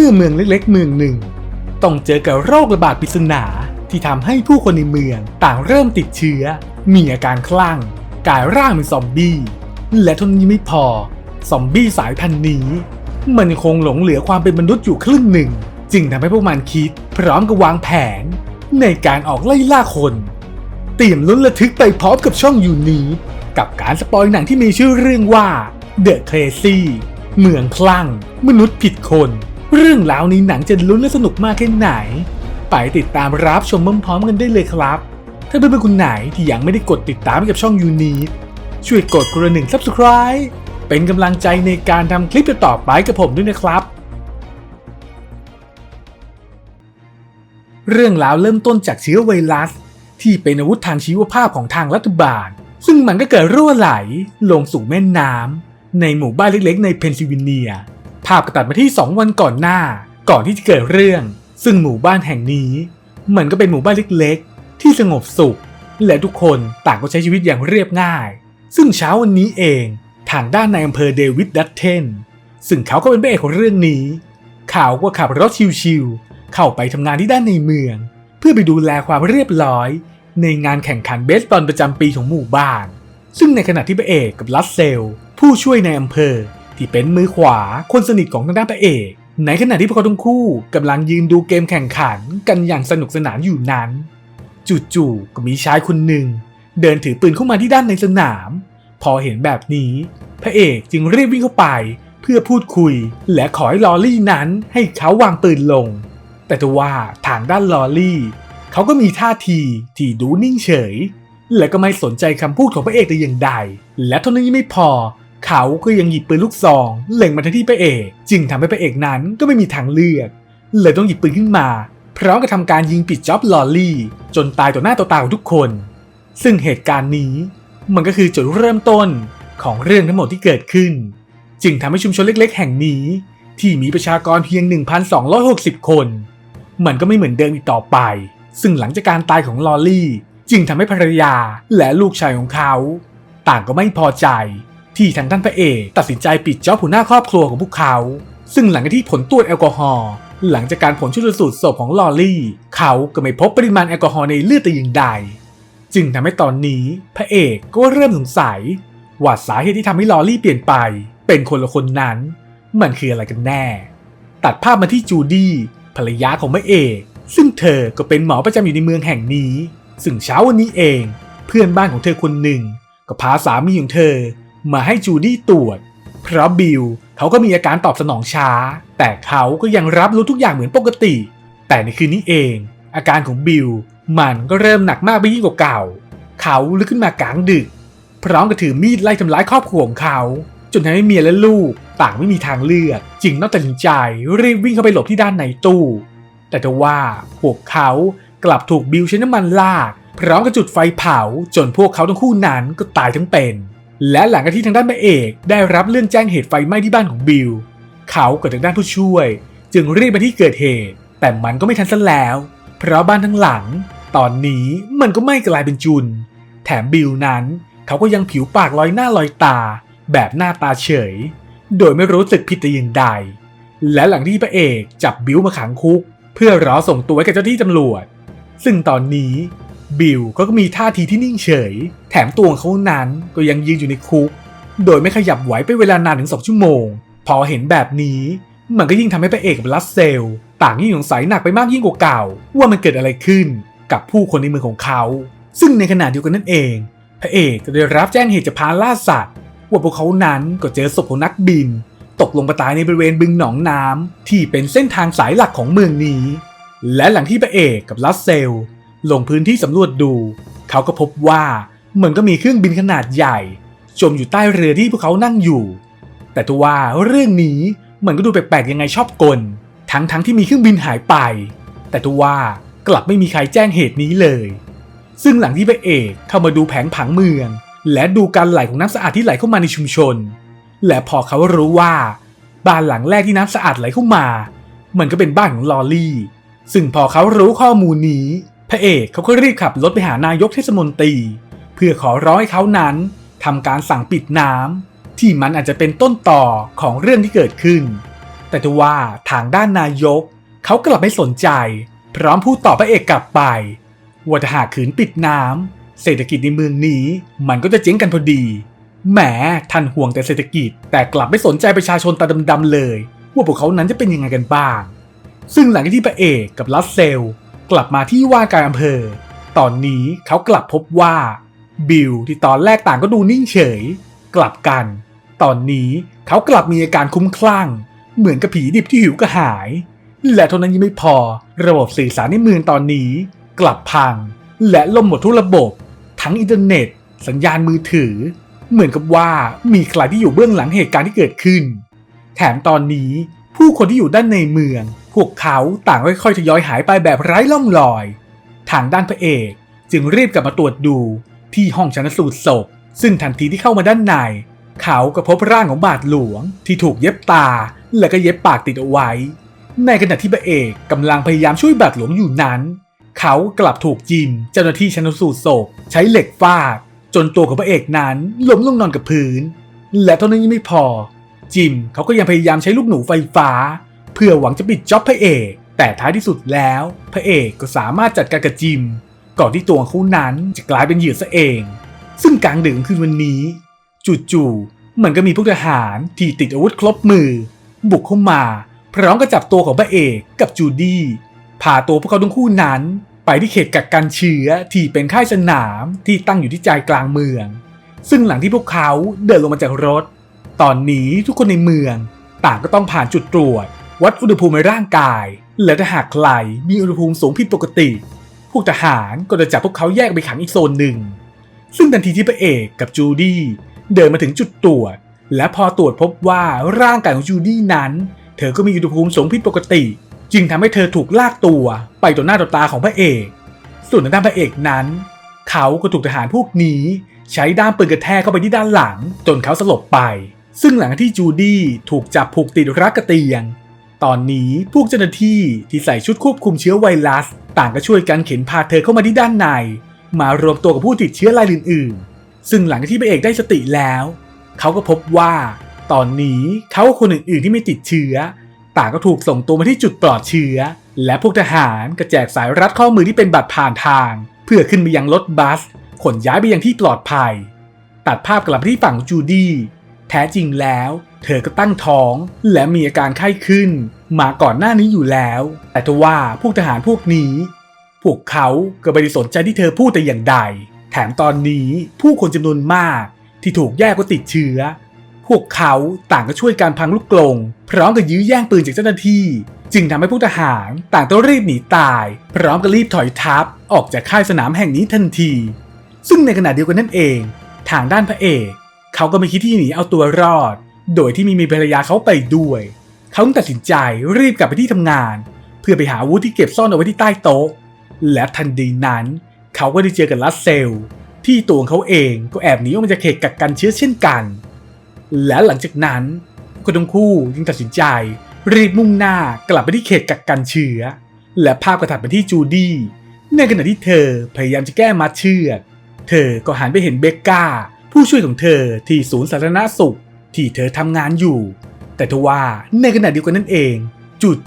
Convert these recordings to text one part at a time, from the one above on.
มื่อเมืองเล็กๆ เมืองหนึ่ง ต้องเจอกับโรคระบาดปริศนาที่ทำให้ผู้คนในเมืองต่างเริ่มติดเชื้อ มีอาการคลั่งกลายร่างเป็นซอมบี้ และท่านี้ไม่พอ ซอมบี้สายพันธุ์นี้ มันคงหลงเหลือความเป็นมนุษย์อยู่ครึ่งหนึ่ง จึงทำให้พวกมันคิด พร้อมกับวางแผน ในการออกไล่ล่าคนเตรียมลุ้นระทึกไปพร้อมกับช่องยูนีกับการสปอยหนังที่มีชื่อเรื่องว่า The Crazy เมืองคลั่ง มนุษย์ผิดคน เรื่องราวในหนังจะลุ้นและสนุกมากแค่ไหน ไปติดตามรับชมพร้อมๆกันได้เลยครับ ถ้าเพื่อนๆคนไหนที่ยังไม่ได้กดติดตามกับช่องยูนีช่วยกดกระหนึ่ง Subscribe เป็นกำลังใจในการทำคลิปต่อไปกับผมด้วยนะครับ เรื่องราวเริ่มต้นจากเชื้อไวรัส ที่เป็นอาวุธทางชีวภาพของทางรัฐบาล ซึ่งมันก็เกิดรั่วไหลลงสู่แม่น้ำในหมู่บ้านเล็กๆ ในเพนซิลเวเนีย ภาพกระตัดมาที่ 2 วันก่อนหน้า ก่อนที่จะเกิดเรื่อง ซึ่งหมู่บ้านแห่งนี้ มันก็เป็นหมู่บ้านเล็กๆ ที่สงบสุข และทุกคนต่างก็ใช้ชีวิตอย่างเรียบง่าย ซึ่งเช้าวันนี้เองทางด้านในายอำเภอเดวิดดัตเทนซึ่งเขาก็เป็นพระเอกของเรื่องนี้ เขาก็ขับรถชิวๆเข้าไปทำงานที่ด้านในเมือง เพื่อไปดูแลความเรียบร้อย ในงานแข่งขันเบสบอลประจำปีของหมู่บ้าน ซึ่งในขณะที่พระเอกกับลัสเซล ผู้ช่วยในอำเภอ ที่เป็นมือขวาคนสนิทของทางด้านพระเอกในขณะที่พวกเขาทั้งคู่กำลังยืนดูเกมแข่งขันกันอย่างสนุกสนานอยู่นั้นจู่ๆก็มีชายคนหนึ่งเดินถือปืนเข้ามาที่ด้านในสนาม พอเห็นแบบนี้ พระเอกจึงรีบวิ่งเข้าไปเพื่อพูดคุย และขอให้ลอรี่นั้นให้เขาวางปืนลง แต่ทว่าทางด้านลอรี่เขาก็มีท่าทีที่ดูนิ่งเฉย และก็ไม่สนใจคำพูดของพระเอกแต่อย่างใด และเท่านั้นยังไม่พอ เขาก็ยังหยิบปืนลูกซองเล็งมาที่พระเอก จึงทำให้พระเอกนั้นก็ไม่มีทางเลือก เลยต้องหยิบปืนขึ้นมา พร้อมกับทำการยิงปิดจ็อบลอรี่ จนตายต่อหน้าต่อตาของทุกคน ซึ่งเหตุการณ์นี้มันก็คือจุดเริ่มต้นของเรื่องทั้งหมดที่เกิดขึ้น จึงทำให้ชุมชนเล็ก ๆ แห่งนี้ ที่มีประชากรเพียง 1,260 คน มันก็ไม่เหมือนเดิมอีกต่อไป ซึ่งหลังจากการตายของลอรี่ จึงทำให้ภรรยาและลูกชายของเขา ต่างก็ไม่พอใจ ที่ทางท่านพระเอกตัดสินใจปิดจ็อบหัวหน้าครอบครัวของพวกเขา ซึ่งหลังจากที่ผลตรวจแอลกอฮอล์หลังจากการผลชุดสูตรศพของลอรี่ เขาก็ไม่พบปริมาณแอลกอฮอล์ในเลือดแต่อย่างใด จึงทำให้ตอนนี้พระเอกก็เริ่มสงสัย ว่าสาเหตุที่ทำให้ลอรี่เปลี่ยนไป เป็นคนละคนนั้น มันคืออะไรกันแน่ ตัดภาพมาที่จูดี้ภรรยาของพระเอก ซึ่งเธอก็เป็นหมอประจำอยู่ในเมืองแห่งนี้ ซึ่งเช้าวันนี้เอง เพื่อนบ้านของเธอคนหนึ่ง ก็พาสามีของเธอ มาให้จูดี้ตรวจ เพราะบิลเขาก็มีอาการตอบสนองช้า แต่เขาก็ยังรับรู้ทุกอย่างเหมือนปกติ แต่ในคืนนี้เอง อาการของบิลมันก็เริ่มหนักมากไปยิ่งกว่าเก่า เขาลุกขึ้นมากลางดึก พร้อมกับถือมีดไล่ทำร้ายครอบครัวของเขา จนทำให้เมียและลูกต่างไม่มีทางเลือก จึงต้องตัดสินใจรีบวิ่งเข้าไปหลบที่ด้านในตู้ แต่ทว่าพวกเขากลับถูกบิลใช้น้ำมันลาดพร้อมกับจุดไฟเผาจนพวกเขาทั้งคู่นั้นก็ตายทั้งเป็น และหลังจากที่ทางด้านแม่เอกได้รับเรื่องแจ้งเหตุไฟไหม้ที่บ้านของบิล เขากับทางด้านผู้ช่วย จึงรีบไปที่เกิดเหตุ แต่มันก็ไม่ทันซะแล้ว เพราะบ้านทั้งหลัง ตอนนี้มันก็ไหม้กลายเป็นจุน แถมบิลนั้น เขาก็ยังผิวปากลอยหน้าลอยตา แบบหน้าตาเฉย โดยไม่รู้สึกผิดแต่อย่างใด และหลังที่พระเอกจับบิลมาขังคุก เพื่อรอส่งตัวให้กับเจ้าที่ตำรวจ ซึ่งตอนนี้ บิลก็มีท่าทีที่นิ่งเฉย แถมตัวของเขานั้นก็ยังยืนอยู่ในคุก โดยไม่ขยับไหวไปเวลานานถึงสองชั่วโมง พอเห็นแบบนี้มันก็ยิ่งทำให้พระเอกกับลัสเซล ต่างยิ่งสงสัยหนักไปมากยิ่งกว่าเก่า ว่ามันเกิดอะไรขึ้นกับผู้คนในเมืองของเขา ซึ่งในขณะเดียวกันนั่นเอง พระเอกก็ได้รับแจ้งเหตุจากพรานล่าสัตว์ว่าพวกเขานั้นก็เจอศพของนักบิน ตกลงไปตายในบริเวณบึงหนองน้ำที่เป็นเส้นทางสายหลักของเมืองนี้ และหลังที่พระเอกกับลัสเซล ลงพื้นที่สำรวจดู เขาก็พบว่าเหมันก็มีเครื่องบินขนาดใหญ่ จมอยู่ใต้เรือที่พวกเขานั่งอยู่ แต่ทว่าเรื่องนี้เหมันก็ดูแปลกๆยังไงชอบกล ทั้งๆทที่มีเครื่องบินหายไป แต่ทว่ากลับไม่มีใครแจ้งเหตุนี้เลย ซึ่งหลังที่พระเอกเข้ามาดูแผงผังเมือง และดูการไหลของน้ำสะอาดที่ไหลเข้ามาในชุมชน และพอเขารู้ว่า บ้านหลังแรกที่น้ำสะอาดไหลเข้ามา มันก็เป็นบ้านของลอรี่ ซึ่งพอเขารู้ข้อมูลนี้ พระเอกเขาก็รีบขับรถไปหานายกเทศมนตรี เพื่อขอร้องให้เขานั้นทำการสั่งปิดน้ำที่มันอาจจะเป็นต้นต่อของเรื่องที่เกิดขึ้น แต่ทว่าทางด้านนายกเขากลับไม่สนใจ พร้อมพูดต่อพระเอกกลับไปว่าถ้าหากขืนปิดน้ำเศรษฐกิจในเมืองนี้มันก็จะเจ๊งกันพอดีแหมท่านห่วงแต่เศรษฐกิจ แต่กลับไม่สนใจประชาชนตาดำๆเลย ว่าพวกเขานั้นจะเป็นยังไงกันบ้าง ซึ่งหลังจากที่พระเอกกับลัสเซล กลับมาที่ว่าการอำเภอ ตอนนี้เขากลับพบว่า บิลที่ตอนแรกต่างก็ดูนิ่งเฉย กลับกัน ตอนนี้เขากลับมีอาการคุ้มคลั่ง เหมือนกับผีดิบที่หิวกระหาย และเท่านั้นยังไม่พอระบบสื่อสารในเมืองตอนนี้ กลับพัง และล่มหมดทุกระบบ ทั้งอินเทอร์เน็ต สัญญาณมือถือ เหมือนกับว่ามีใครที่อยู่เบื้องหลังเหตุการณ์ที่เกิดขึ้น แถมตอนนี้ผู้คนที่อยู่ด้านในเมือง วกเขาต่างค่อยๆทยอยหายไปแบบไร้ล่องรอย ทางด้านพระเอกจึงรีบกลับมาตรวจดูที่ห้องชันสูตรศพ ซึ่งทันทีที่เข้ามาด้านใน เขาก็พบร่างของบาทหลวง ที่ถูกเย็บตาและก็เย็บปากติดเอาไว้ ในขณะที่พระเอกกำลังพยายามช่วยบาทหลวงอยู่นั้น เขากลับถูกจิมเจ้าหน้าที่ชันสูตรศพ ใช้เหล็กฟาดจนตัวของพระเอกนั้นล้มลงนอนกับพื้น และเท่านั้นยังไม่พอจิมเขาก็ยังพยายามใช้ลูกหนูไฟฟ้า เพื่อหวังจะปิดจ็อบพระเอก แต่ท้ายที่สุดแล้ว พระเอกก็สามารถจัดการกับจิม ก่อนที่ตัวของเขานั้นจะกลายเป็นเหยื่อซะเอง ซึ่งกลางดึกคืนวันนี้จู่ๆมันก็มีพวกทหารที่ติดอาวุธครบมือ บุกเข้ามา พร้อมกับจับตัวของพระเอกกับจูดี้พาตัวพวกเขาทั้งคู่นั้น ไปที่เขตกักกันเชื้อที่เป็นค่ายสนามที่ตั้งอยู่ที่ใจกลางเมือง ซึ่งหลังที่พวกเขาเดินลงมาจากรถ ตอนนี้ทุกคนในเมือง ต่างก็ต้องผ่านจุดตรวจ วัดอุณหภูมิในร่างกาย และถ้าหากใครมีอุณหภูมิสูงผิดปกติ พวกทหารก็จะจับพวกเขาแยกไปขังอีกโซนหนึ่ง ซึ่งทันทีที่พระเอกกับจูดี้เดินมาถึงจุดตรวจ และพอตรวจพบว่าร่างกายของจูดี้นั้น เธอก็มีอุณหภูมิสูงผิดปกติ จึงทำให้เธอถูกลากตัวไปต่อหน้าต่อตาของพระเอก ส่วนทางด้านพระเอกนั้น เขาก็ถูกทหารพวกนี้ ใช้ด้ามปืนกระแทกเข้าไปที่ด้านหลัง จนเขาสลบไป ซึ่งหลังที่จูดี้ถูกจับผูกติดรักกระเตียง ตอนนี้พวกเจ้าหน้าที่ที่ใส่ชุดควบคุมเชื้อไวรัส ต่างก็ช่วยกันเข็นพาเธอเข้ามาที่ด้านใน มารวมตัวกับผู้ติดเชื้อรายอื่นๆ ซึ่งหลังที่พระเอกได้สติแล้ว เขาก็พบว่า ตอนนี้เขาคนอื่นๆที่ไม่ติดเชื้อ ต่างก็ถูกส่งตัวมาที่จุดปลอดเชื้อ และพวกทหารก็แจกสายรัดข้อมือที่เป็นบัตรผ่านทาง เพื่อขึ้นไปยังรถบัส ขนย้ายไปยังที่ปลอดภัย ตัดภาพกลับไปที่ฝั่งจูดี้แท้จริงแล้ว เธอก็ตั้งท้องและมีอาการไข้ขึ้น มาก่อนหน้านี้อยู่แล้ว แต่ทว่าพวกทหารพวกนี้ พวกเขาก็ไม่ได้สนใจที่เธอพูดแต่อย่างใด แถมตอนนี้ผู้คนจำนวนมากที่ถูกแยกว่าติดเชื้อ พวกเขาต่างก็ช่วยการพังลูกกลง พร้อมกับยื้อแย่งปืนจากเจ้าหน้าที่ จึงทำให้พวกทหารต่างต้องรีบหนีตาย พร้อมกับรีบถอยทัพออกจากค่ายสนามแห่งนี้ทันที ซึ่งในขณะเดียวกันนั่นเอง ทางด้านพระเอกเขาก็ไม่คิดที่จะหนีเอาตัวรอด โดยที่มีมีภรรยาเขาไปด้วย เขาตัดสินใจรีบกลับไปที่ทำงาน เพื่อไปหาอาวุธที่เก็บซ่อนเอาไว้ที่ใต้โต๊ะ และทันทีนั้น เขาก็ได้เจอกับลัสเซล ที่ตัวของเขาเองก็แอบหนีออกมาจากเขตกักกันเชื้อเช่นกัน และหลังจากนั้นคนทั้งคู่จึงตัดสินใจ รีบมุ่งหน้ากลับไปที่เขตกักกันเชื้อ และภาพกระถัดไปที่จูดี้ในขณะที่เธอพยายามจะแก้มัดเชือก เธอก็หันไปเห็นเบกกาผู้ช่วยของเธอที่ศูนย์สาธารณสุข ที่เธอทำงานอยู่ แต่ทว่าในขณะเดียวกันนั่นเอง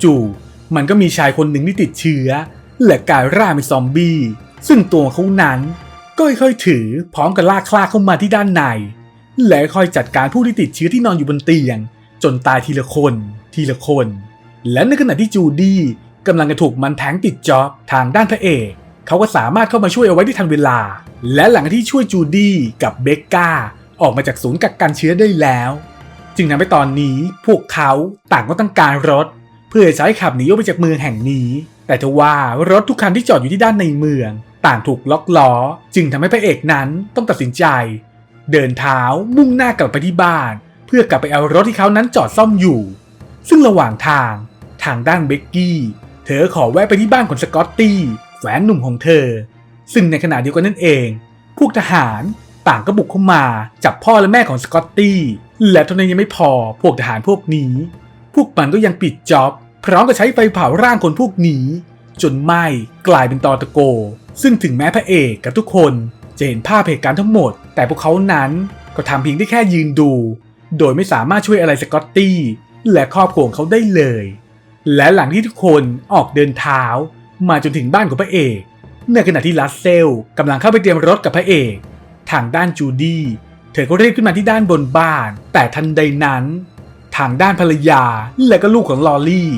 จู่ๆมันก็มีชายคนหนึ่งที่ติดเชื้อ และกลายร่างเป็นซอมบี้ ซึ่งตัวเขานั้น ก็ค่อยๆถือพร้อมกับลากคลาเข้ามาที่ด้านใน และค่อยจัดการผู้ที่ติดเชื้อที่นอนอยู่บนเตียง จนตายทีละคน ทีละคน และในขณะที่จูดี้กำลังจะถูกมันแทงติดจ็อบทางด้านพระเอกเขาก็สามารถเข้ามาช่วยเอาไว้ได้ทันเวลา และหลังที่ช่วยจูดี้กับเบกกา ออกมาจากศูนย์กักกันเชื้อได้แล้ว จึงทำให้ตอนนี้พวกเขาต่างก็ต้องการรถ เพื่อใช้ขับหนีออกไปจากเมืองแห่งนี้ แต่ทว่ารถทุกคันที่จอดอยู่ที่ด้านในเมือง ต่างถูกล็อกล้อ จึงทำให้พระเอกนั้นต้องตัดสินใจ เดินเท้ามุ่งหน้ากลับไปที่บ้าน เพื่อกลับไปเอารถที่เขานั้นจอดซ่อมอยู่ ซึ่งระหว่างทางทางด้านเบกกี้เธอขอแวะไปที่บ้านของสกอตตี้แฟนหนุ่มของเธอ ซึ่งในขณะเดียวกันนั่นเอง พวกทหาร ต่างก็บุกเข้ามาจับพ่อและแม่ของสกอตตี้และเท่านั้นยังไม่พอพวกทหารพวกนี้ พวกมันก็ยังปิดจ็อบพร้อมกับใช้ไฟเผาร่างคนพวกนี้ จนไหม้กลายเป็นตอตะโก ซึ่งถึงแม้พระเอกกับทุกคนจะเห็นภาพเหตุการณ์ทั้งหมด แต่พวกเขานั้นก็ทำเพียงได้แค่ยืนดู โดยไม่สามารถช่วยอะไรสกอตตี้และครอบครัวของเขาได้เลย และหลังที่ทุกคนออกเดินเท้า มาจนถึงบ้านของพระเอก ในขณะที่ลัสเซลกำลังเข้าไปเตรียมรถกับพระเอก ทางด้านจูดี้เธอก็เรีบขึ้นมาที่ด้านบนบ้าน แต่ทันใดนั้น ทางด้านภรรยาและก็ลูกของลอรี่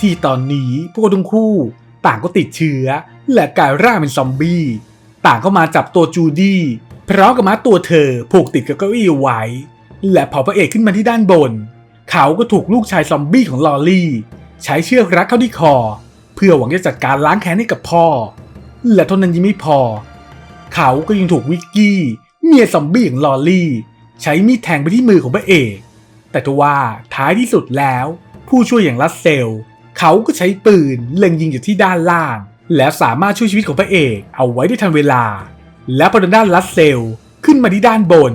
ที่ตอนนี้พวกเขาทั้งคู่ ต่างก็ติดเชื้อ และกลายร่างเป็นซอมบี้ ต่างก็มาจับตัวจูดี้พร้อมกับมัดตัวเธอผูกติดกับเก้าอี้ไว้ และพอพระเอกขึ้นมาที่ด้านบน เขาก็ถูกลูกชายซอมบี้ของลอรี่ ใช้เชือกรัดเข้าที่คอ เพื่อหวังจะจัดการล้างแค้นให้กับพ่อ และเท่านั้นยังไม่พอ เขาก็ยังถูกวิกกี้ เมียซอมบี้ของลอรี่ ใช้มีดแทงไปที่มือของพระเอก แต่ทว่าท้ายที่สุดแล้ว ผู้ช่วยอย่างรัสเซล เขาก็ใช้ปืนเล็งยิงอยู่ที่ด้านล่าง และสามารถช่วยชีวิตของพระเอกเอาไว้ได้ทันเวลา และพอด้านรัสเซลขึ้นมาที่ด้านบน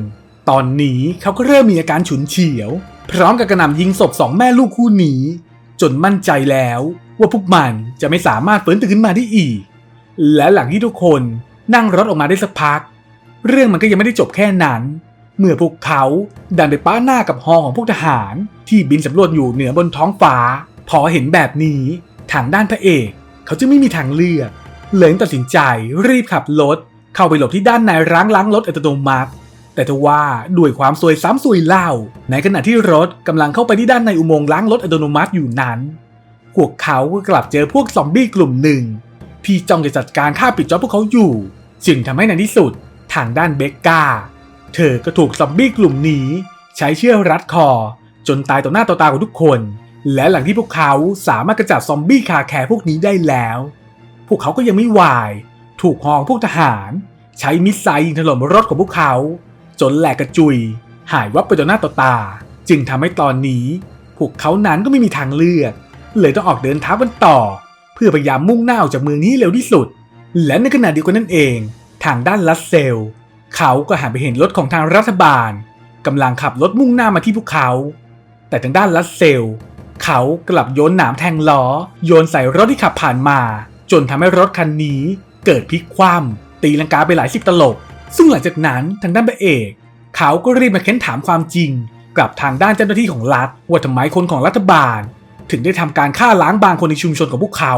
ตอนนี้เขาก็เริ่มมีอาการฉุนเฉียว พร้อมกับกระหน่ำยิงศพสองแม่ลูกคู่นี้ จนมั่นใจแล้วว่าพวกมันจะไม่สามารถฟื้นตื่นขึ้นมาได้อีก และหลังที่ทุกคน นั่งรถออกมาได้สักพัก เรื่องมันก็ยังไม่ได้จบแค่นั้น เมื่อพวกเขาดันไปป้าหน้ากับฮอของพวกทหารที่บินสำรวจอยู่เหนือบนท้องฟ้า พอเห็นแบบนี้ทางด้านพระเอกเขาจะไม่มีทางเลือกเลยตัดสินใจรีบขับรถเข้าไปหลบที่ด้านในร้างล้างรถอัตโนมัติ แต่ทว่าด้วยความซวยซ้ำซวยเล่า ในขณะที่รถกำลังเข้าไปที่ด้านในอุโมงค์ล้างรถอัตโนมัติอยู่นั้น พวกเขาก็กลับเจอพวกซอมบี้กลุ่มหนึ่ง ที่จ้องจะจัดการฆ่าปิดจ็อบพวกเขาอยู่ จึงทำให้ในที่สุดทางด้านเบกกาเธอก็ถูกซอมบี้กลุ่มนี้ ใช้เชือกรัดคอ จนตายต่อหน้าต่อตาของทุกคน และหลังที่พวกเขาสามารถกระจัดซอมบี้คาแคร์พวกนี้ได้แล้ว พวกเขาก็ยังไม่วาย ถูกฮองพวกทหาร ใช้มิสไซล์ยิงถล่มรถของพวกเขา จนแหลกกระจุย หายวับไปต่อหน้าต่อตา จึงทำให้ตอนนี้ พวกเขานั้นก็ไม่มีทางเลือก เลยต้องออกเดินเท้ากันต่อ เพื่อพยายามมุ่งหน้าออกจากเมืองนี้เร็วที่สุด และในขณะเดียวกันนั่นเอง ทางด้านลัสเซล เขาก็หันไปเห็นรถของทางรัฐบาลกำลังขับรถมุ่งหน้ามาที่พวกเขา แต่ทางด้านลัสเซล เขากลับโยนหนามแทงล้อ โยนใส่รถที่ขับผ่านมา จนทำให้รถคันนี้เกิดพลิกคว่ำตีลังกาไปหลายสิบตลบ ซึ่งหลังจากนั้นทางด้านพระเอก เขาก็รีบมาเค้นถามความจริง กับทางด้านเจ้าหน้าที่ของรัฐว่าทำไมคนของรัฐบาล ถึงได้ทำการฆ่าล้างบางคนในชุมชนของพวกเขา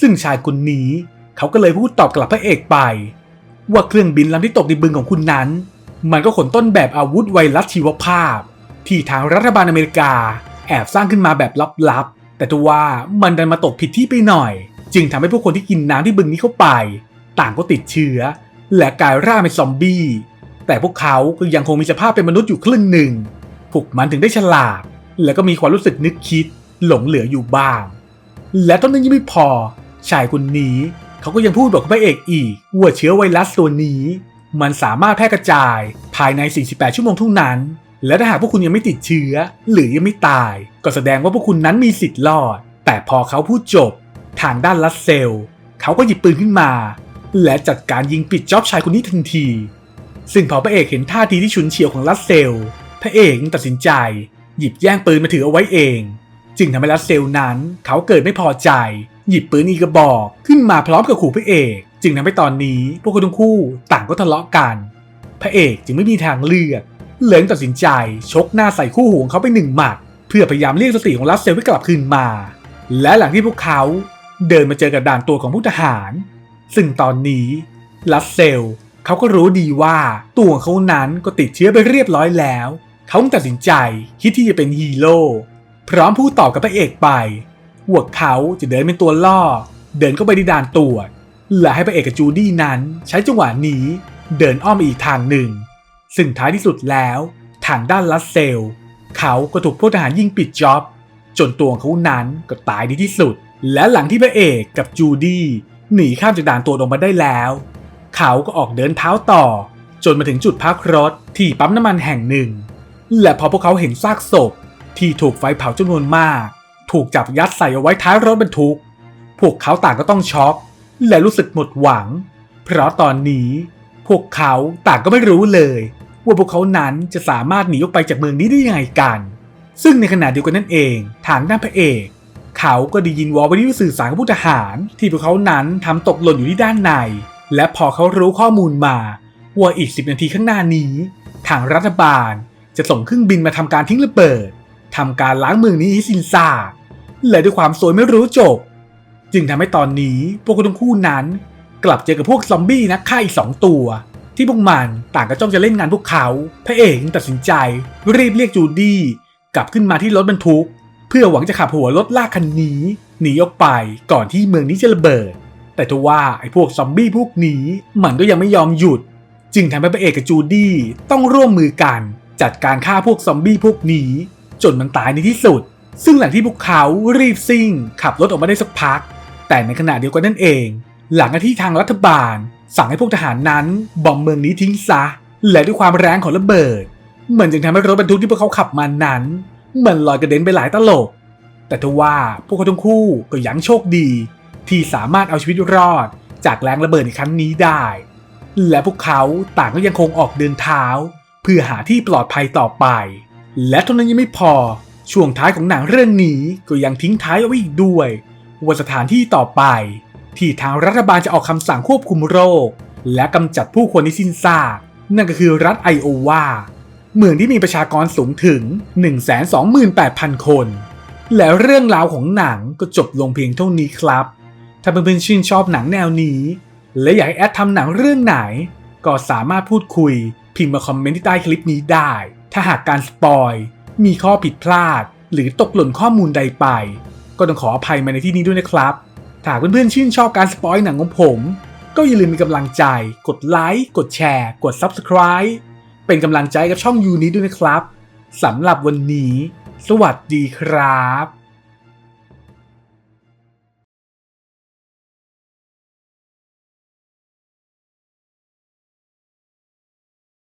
ซึ่งชายคนนี้เขาก็เลยพูดตอบกลับพระเอกไป ว่าเครื่องบินลำที่ตกในบึงของคุณนั้น มันก็ขนต้นแบบอาวุธไวรัสชีวภาพ ที่ทางรัฐบาลอเมริกา แอบสร้างขึ้นมาแบบลับๆ แต่ทว่ามันดันมาตกผิดที่ไปหน่อย จึงทำให้ผู้คนที่กินน้ำที่บึงนี้เข้าไป ต่างก็ติดเชื้อ และกลายร่างเป็นซอมบี้แต่พวกเขาก็ยังคงมีสภาพเป็นมนุษย์อยู่ครึ่งหนึ่งพวกมันถึงได้ฉลาด และก็มีความรู้สึกนึกคิด หลงเหลืออยู่บ้าง และเท่านั้นยังไม่พอ ชายคนนี้เขาก็ยังพูดบอกกับพระเอกอีกว่าเชื้อไวรัสตัวนี้ มันสามารถแพร่กระจายภายใน 48 ชั่วโมงเท่านั้น และถ้าหากพวกคุณยังไม่ติดเชื้อ หรือยังไม่ตาย ก็แสดงว่าพวกคุณนั้นมีสิทธิ์รอด แต่พอเขาพูดจบ ทางด้านลัสเซลเขาก็หยิบปืนขึ้นมา และจัดการยิงปิดจ็อบชายคนนี้ทันที ซึ่งพอพระเอกเห็นท่าทีที่ฉุนเฉียวของลัสเซลพระเอกตัดสินใจ หยิบแย่งปืนมาถือเอาไว้เอง จึงทำให้ลัสเซลนั้นเขาเกิดไม่พอใจ หยิบปืนอีกกระบอกขึ้นมาพร้อมกับขู่พระเอก จึงทำให้ตอนนี้พวกเขาทั้งคู่ต่างก็ทะเลาะกัน พระเอกจึงไม่มีทางเลือกเหลยตัดสินใจชกหน้าใส่คู่หูของเขาไปหนึ่งหมัด เพื่อพยายามเรียกสติของลัสเซลให้กลับคืนมา และหลังที่พวกเขาเดินมาเจอกับด่านตัวของผู้ทหาร ซึ่งตอนนี้ลัสเซลเขาก็รู้ดีว่าตัวของเขานั้นก็ติดเชื้อไปเรียบร้อยแล้ว เขาตัดสินใจคิดที่จะเป็นฮีโร่ พร้อมพูดตอบกับพระเอกไปว่าเขาจะเดินเป็นตัวล่อ เดินเข้าไปที่ด่านตรวจและให้พระเอกกับจูดี้นั้น ใช้จังหวะนี้เดินอ้อมอีกทางหนึ่ง ซึ่งท้ายที่สุดแล้วทางด้านลัสเซล เขาก็ถูกพวกทหารยิงปิดจ็อบ จนตัวเขานั้นก็ตายในที่สุด และหลังที่พระเอกกับจูดี้หนีข้ามจากด่านตรวจออกมาได้แล้ว เขาก็ออกเดินเท้าต่อ จนมาถึงจุดพักรถที่ปั๊มน้ำมันแห่งหนึ่ง และพอพวกเขาเห็นซากศพ ที่ถูกไฟเผาจำนวนมาก ถูกจับยัดใส่เอาไว้ท้ายรถบรรทุก พวกเขาต่างก็ต้องช็อก และรู้สึกหมดหวัง เพราะตอนนี้พวกเขาต่างก็ไม่รู้เลย ว่าพวกเขานั้นจะสามารถหนีออกไปจากเมืองนี้ได้ยังไงกัน ซึ่งในขณะเดียวกันนั่นเองทางด้านพระเอกเขาก็ได้ยินวอลวิทยุสื่อสารกับผู้ทหาร ที่พวกเขานั้นทำตกหล่นอยู่ที่ด้านใน และพอเขารู้ข้อมูลมาว่าอีก 10 นาทีข้างหน้านี้ ทางรัฐบาลจะส่งเครื่องบินมาทำการทิ้งระเบิด ทำการล้างเมืองนี้ให้สินซาและด้วยความสวยไม่รู้จบ จึงทำให้ตอนนี้พวกเขาทั้งคู่นั้น กลับเจอกับพวกซอมบี้นักฆ่าอีกสองตัว ที่พวกมันต่างก็จ้องจะเล่นงานพวกเขาพระเอกจึงตัดสินใจ รีบเรียกจูดี้กลับขึ้นมาที่รถบรรทุก เพื่อหวังจะขับหัวรถลากคันนี้หนีออกไปก่อนที่เมืองนี้จะระเบิด แต่ทว่าไอ้พวกซอมบี้พวกนี้มันก็ยังไม่ยอมหยุด จึงทำให้พระเอกกับจูดี้ต้องร่วมมือกันจัดการฆ่าพวกซอมบี้พวกนี้ จนมันตายในที่สุด ซึ่งหลังที่พวกเขารีบซิ่ง ขับรถออกมาได้สักพัก แต่ในขณะเดียวกันนั่นเอง หลังจากที่ทางรัฐบาล สั่งให้พวกทหารนั้นบอมเมืองนี้ทิ้งซะ และด้วยความแรงของระเบิด มันจึงทำให้รถบรรทุกที่พวกเขาขับมานั้น มันลอยกระเด็นไปหลายตลบ แต่ทว่าพวกเขาทั้งคู่ก็ยังโชคดี ที่สามารถเอาชีวิตรอด จากแรงระเบิดในครั้งนี้ได้ และพวกเขาต่างก็ยังคงออกเดินเท้า เพื่อหาที่ปลอดภัยต่อไป และเท่านั้นยังไม่พอ ช่วงท้ายของหนังเรื่องนี้ก็ยังทิ้งท้ายเอาไว้อีกด้วยว่าสถานที่ต่อไป ที่ทางรัฐบาลจะออกคำสั่งควบคุมโรค และกำจัดผู้คนที่สิ้นซากนั่นก็คือรัฐไอโอวาเมืองที่มีประชากรสูงถึง 128,000 คน และเรื่องราวของหนังก็จบลงเพียงเท่านี้ครับ ถ้าเพื่อนๆชื่นชอบหนังแนวนี้ และอยากให้แอดทำหนังเรื่องไหน ก็สามารถพูดคุย พิมพ์มาคอมเมนต์ที่ใต้คลิปนี้ได้ ถ้าหากการสปอยมีข้อผิดพลาด หรือตกหล่นข้อมูลใดไป ก็ต้องขออภัยมาในที่นี้ด้วยนะครับถ้าหากเพื่อนๆชื่นชอบการสปอยหนังของผม ก็อย่าลืมมีกำลังใจ กดไลค์ กดแชร์ กด Subscribe เป็นกำลังใจกับช่องยูนี้ด้วยนะครับสำหรับวันนี้ สวัสดีครับ